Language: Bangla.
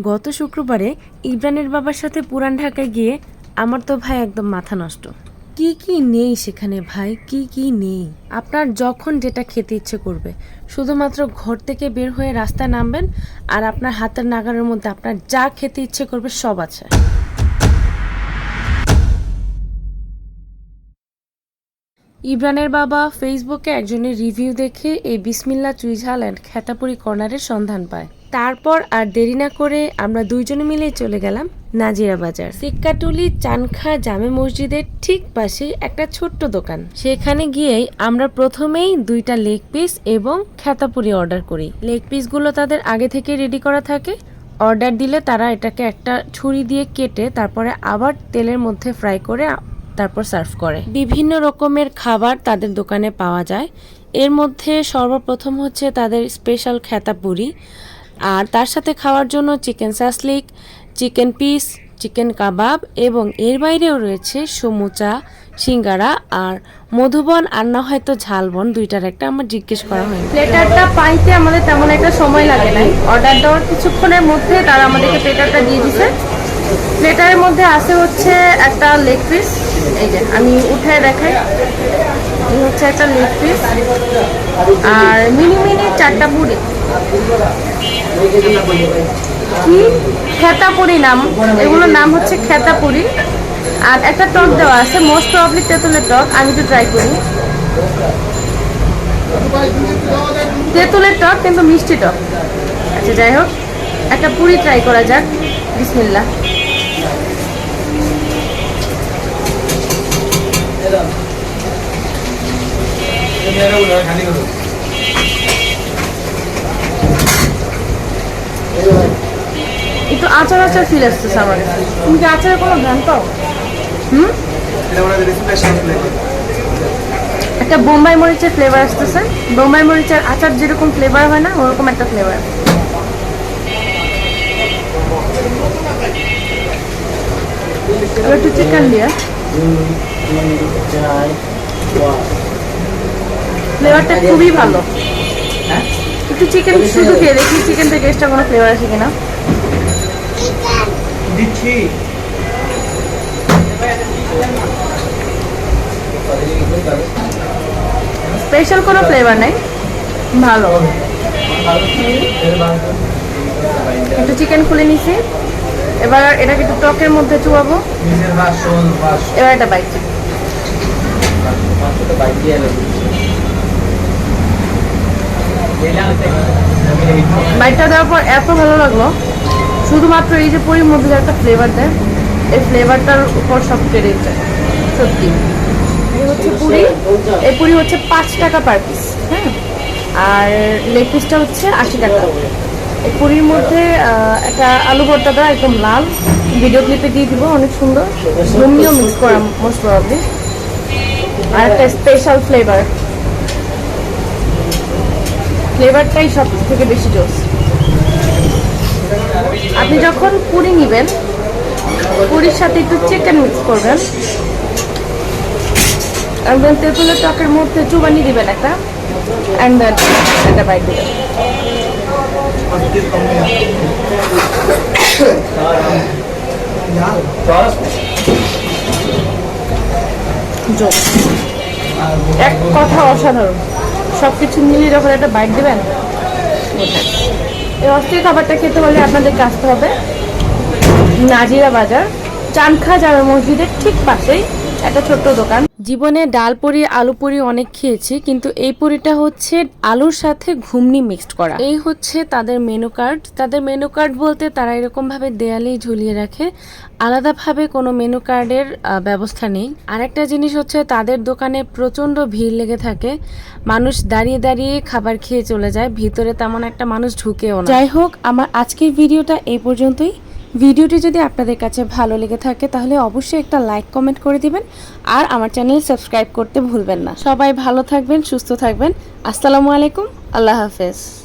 গত শুক্রবারে ইব্রানের বাবার সাথে পুরান ঢাকায় গিয়ে আমার তো ভাই একদম মাথা নষ্ট। কি কি নেই সেখানে ভাই? কি কি নেই? আপনার যখন যেটা খেতে ইচ্ছে করবে শুধুমাত্র ঘর থেকে বের হয়ে রাস্তায় নামবেন আর আপনার হাতের নাগারের মধ্যে আপনার যা খেতে ইচ্ছে করবে সব আছে। ইব্রানের বাবা ফেসবুকে একজনের রিভিউ দেখে এই বিসমিল্লা চুইঝাল অ্যান্ড খেতাপুরি কর্নারের সন্ধান পায়। তারপর আর দেরি না করে আমরা দুইজনে মিলে চলে গেলাম নাজিরা বাজার। সিক্কাটুলি চানখা জামে মসজিদের ঠিক পাশে একটা ছোট্ট দোকান। সেখানে গিয়েই আমরা প্রথমেই দুইটা লেগ পিস এবং খেতাপুরি অর্ডার করি। লেগ পিসগুলো তাদের আগে থেকে রেডি করা থাকে। অর্ডার দিলে তারা এটাকে একটা ছুরি দিয়ে কেটে তারপরে আবার তেলের মধ্যে ফ্রাই করে তারপর সার্ভ করে। বিভিন্ন রকমের খাবার তাদের দোকানে পাওয়া যায়। এর মধ্যে সর্বপ্রথম হচ্ছে তাদের স্পেশাল খেতাপুরি। আর তার সাথে খাওয়ার জন্য chicken shashlik chicken piece, chicken কাবাব এবং এর বাইরেও রয়েছে সমুচা, সিঙ্গারা আর মধুবন আর না হয়তো ঝালবন দুইটার একটা আমার জিজ্ঞেস করা হয়নি। প্লেটারটা পাইতে আমাদের তেমন একটা সময় লাগে নাই। অর্ডার দেওয়ার কিছুক্ষণের মধ্যে তারা আমাদেরকে প্লেটারটা দিয়ে দিছে। প্লেটারের মধ্যে আছে হচ্ছে একটা লেগ পিস। এই যে, আমি উঠে দেখাই। হচ্ছে একটা লেগ পিস। আর মিনি মিনি চারটা পুরি। খেতাপুরি নাম। এগুলোর নাম হচ্ছে খেতাপুরি। আর একটা টক দেওয়া আছে মোস্ট প্রবলি তেঁতুলের টক, আমি তো ট্রাই করি। তেঁতুলের টক কিন্তু মিষ্টি টক। আচ্ছা যাই হোক, একটা পুরি ট্রাই করা যাক। বিসমিল্লা একটু আচার আচার ফিল আসতেছে আমার তুমি কি আচারের কোনো ধ্যান পাও? হুম? একটা বোম্বাই মরিচের ফ্লেভার আসতেছে। বোম্বাই মরিচের আচার যেরকম ফ্লেভার হয় না, ওরকম একটা ফ্লেভার একটু চিকেন দিয়ে। ফ্লেভারটা খুবই ভালো। একটু চিকেন শুধু খেয়ে দেখি চিকেন থেকে এক্সট্রা কোনো ফ্লেভার আছে কিনা। দিচ্ছি। স্পেশাল কোনো ফ্লেভার নেই। ভালো। একটু চিকেন খুলে নিছি। এবার এটাকে একটু টকের মধ্যে চুয়াবো এবার এটা বাইক বাইকটা দেওয়ার পর এত ভালো লাগল। শুধুমাত্র এই যে পুরীর মধ্যে যে একটা ফ্লেভার দেয়, এই ফ্লেভারটার উপর সব কেড়ে যায় সত্যি। এই হচ্ছে পুরি, এই পুরি হচ্ছে পাঁচ টাকা পার পিস হ্যাঁ? আর লেগ পিসটা হচ্ছে আশি টাকা। এই পুরির মধ্যে একটা আলু ভর্তা দেওয়া একদম লাল। ভিডিও ক্লিপে দিয়ে দিব, অনেক সুন্দর। ঘুমিও মিক্স করা মোস্ট প্রবলি আর একটা স্পেশাল ফ্লেভার ফ্লেভারটাই সব থেকে বেশি জোস। আপনি যখন পুরি নেবেন, পুরির সাথে একটু চিকেন মিক্স করবেন। and then তেঁতুলের টকের মধ্যে চুবানি দিবেন একটা অ্যান্ড দেন একটা বাইট এক কথা অসাধারণ। সব কিছু মিলিয়ে যখন একটা বাইট দেবেন। এই অস্থির খাবারটা খেতে হলে আপনাদের আসতে হবে নাজিরা বাজার, চানখা জামা মসজিদের ঠিক পাশেই একটা ছোট্ট দোকান। জীবনে ডাল পুরি আলু পুরি অনেক খেয়েছি কিন্তু এই পুরিটা হচ্ছে আলুর সাথে ঘুমনি মিক্সড করা। এই হচ্ছে তাদের মেনু কার্ড তাদের মেনু কার্ড বলতে তারা এরকম ভাবে দেয়ালেই ঝুলিয়ে রাখে। আলাদাভাবে কোনো মেনু কার্ডের ব্যবস্থা নেই। আরেকটা জিনিস হচ্ছে তাদের দোকানে প্রচণ্ড ভিড় লেগে থাকে। মানুষ দাঁড়িয়ে দাঁড়িয়ে খাবার খেয়ে চলে যায়। ভিতরে তেমন একটা মানুষ ঢুকেও না। যাই হোক আমার আজকের ভিডিওটা এই পর্যন্তই। ভিডিওটি যদি আপনাদের কাছে ভালো লেগে থাকে, তাহলে অবশ্যই একটা লাইক, কমেন্ট করে দিবেন আর আমার চ্যানেল সাবস্ক্রাইব করতে ভুলবেন না। সবাই ভালো থাকবেন, সুস্থ থাকবেন। আসসালামু আলাইকুম, আল্লাহ হাফেজ।